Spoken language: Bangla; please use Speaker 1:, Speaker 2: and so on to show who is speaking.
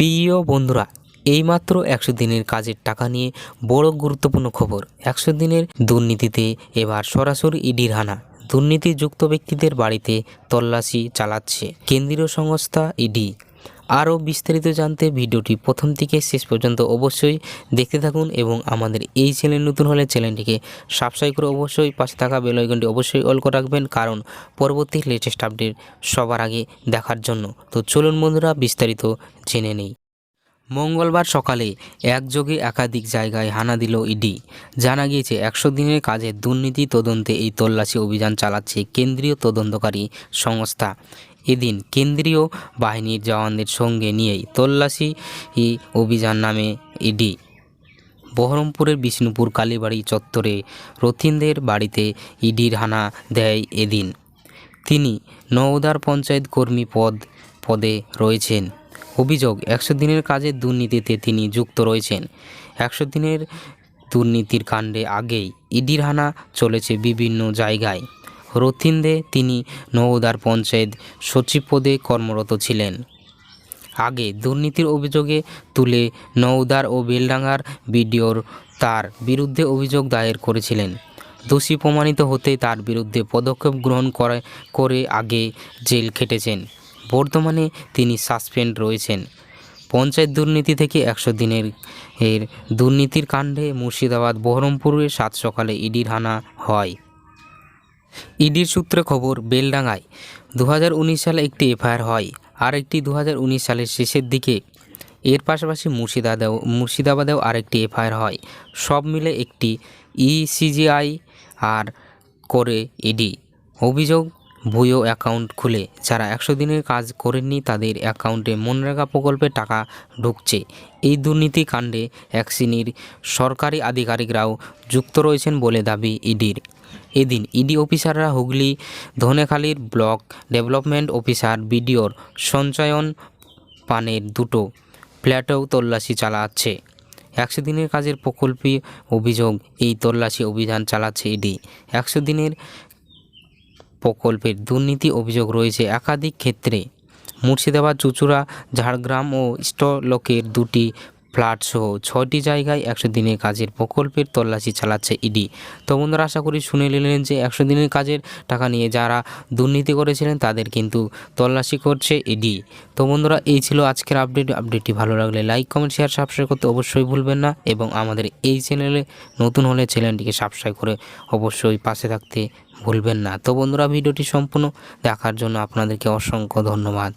Speaker 1: প্রিয় বন্ধুরা, এইমাত্র একশো দিনের কাজের টাকা নিয়ে বড় গুরুত্বপূর্ণ খবর। একশো দিনের দুর্নীতিতে এবার সরাসরি ইডির হানা। দুর্নীতিযুক্ত ব্যক্তিদের বাড়িতে তল্লাশি চালাচ্ছে কেন্দ্রীয় সংস্থা ইডি। আরও বিস্তারিত জানতে ভিডিওটি প্রথম থেকে শেষ পর্যন্ত অবশ্যই দেখতে থাকুন এবং আমাদের এই চ্যানেল নতুন হলে চ্যানেলটিকে সাবস্ক্রাইব করে অবশ্যই পাশে থাকা বেল আইকনটি অবশ্যই অল করে রাখবেন, কারণ পরবর্তী লেটেস্ট আপডেট সবার আগে দেখার জন্য। তো চলুন বন্ধুরা, বিস্তারিত জেনে নেই। মঙ্গলবার সকালে একযোগে একাধিক জায়গায় হানা দিল ইডি। জানা গিয়েছে, একশো দিনের কাজে দুর্নীতি তদন্তে এই তল্লাশি অভিযান চালাচ্ছে কেন্দ্রীয় তদন্তকারী সংস্থা। এদিন কেন্দ্রীয় বাহিনীর জওয়ানদের সঙ্গে নিয়েই তল্লাশি অভিযান নামে ইডি। বহরমপুরের বিষ্ণুপুর কালীবাড়ি চত্বরে রথিনদের বাড়িতে ইডির হানা দেয় এদিন। তিনি নওদার পঞ্চায়েত কর্মী পদ, পদে রয়েছেন। অভিযোগ, একশো দিনের কাজের দুর্নীতিতে তিনি যুক্ত রয়েছেন। একশো দিনের দুর্নীতির কাণ্ডে আগেই ইডির হানা চলেছে বিভিন্ন জায়গায়। রথিন্দে তিনি নওদার পঞ্চায়েত সচিব পদে কর্মরত ছিলেন। আগে দুর্নীতির অভিযোগে তুলে নওদার ও বেলডাঙ্গার বিডিওর তার বিরুদ্ধে অভিযোগ দায়ের করেছিলেন। দোষী প্রমাণিত হতে তার বিরুদ্ধে পদক্ষেপ গ্রহণ করে করে আগে জেল খেটেছেন। বর্তমানে তিনি সাসপেন্ড রয়েছেন। পঞ্চায়েত দুর্নীতি থেকে একশো দিনের এর দুর্নীতির কাণ্ডে মুর্শিদাবাদ, বহরমপুরে সাত সকালে ইডির হানা হয়। ইডির সূত্রে খবর, বেলডাঙ্গায় দু হাজার উনিশ সালে একটি এফআইআর হয় আর একটি দু হাজার উনিশ সালের শেষের দিকে। এর পাশাপাশি মুর্শিদাবাদেও মুর্শিদাবাদেও আরেকটি এফআইআর হয়। সব মিলে একটি ইসিজিআই আর করে ইডি। অভিযোগ, ভুয়ো অ্যাকাউন্ট খুলে। যারা একশো দিনের কাজ করেননি, তাদের অ্যাকাউন্টে মনরেগা প্রকল্পে টাকা ঢুকছে। এই দুর্নীতি কাণ্ডে এক শ্রেণির সরকারি আধিকারিকরাও যুক্ত রয়েছেন বলে দাবি ইডির। এদিন ইডি অফিসাররা হুগলি ধনেখালির ব্লক ডেভেলপমেন্ট অফিসার বিডিওর সঞ্চয়ন পানের দুটো ফ্ল্যাটেও তল্লাশি চালাচ্ছে। একশো দিনের কাজের প্রকল্পে অভিযোগ, এই তল্লাশি অভিযান চালাচ্ছে ইডি। একশো দিনের প্রকল্পের দুর্নীতি অভিযোগ রয়েছে একাধিক ক্ষেত্রে। মুর্শিদাবাদ, চুচুড়া, ঝাড়গ্রাম ও স্টলকের দুটি ফ্ল্যাট সহ ছয়টি জায়গায় একশো দিনের কাজের প্রকল্পের তল্লাশি চালাচ্ছে ইডি। তো বন্ধুরা, আশা করি শুনে নিলেন যে একশো দিনের কাজের টাকা নিয়ে যারা দুর্নীতি করেছিলেন, তাদের কিন্তু তল্লাশি করছে ইডি। তো বন্ধুরা, এই ছিল আজকের আপডেট। আপডেটটি ভালো লাগলে লাইক, কমেন্ট, শেয়ার, সাবস্ক্রাইব করতে অবশ্যই ভুলবেন না এবং আমাদের এই চ্যানেলে নতুন হলে চ্যানেলটিকে সাবস্ক্রাইব করে অবশ্যই পাশে থাকতে ভুলবেন না। তো বন্ধুরা, ভিডিওটি সম্পূর্ণ দেখার জন্য আপনাদেরকে অসংখ্য ধন্যবাদ।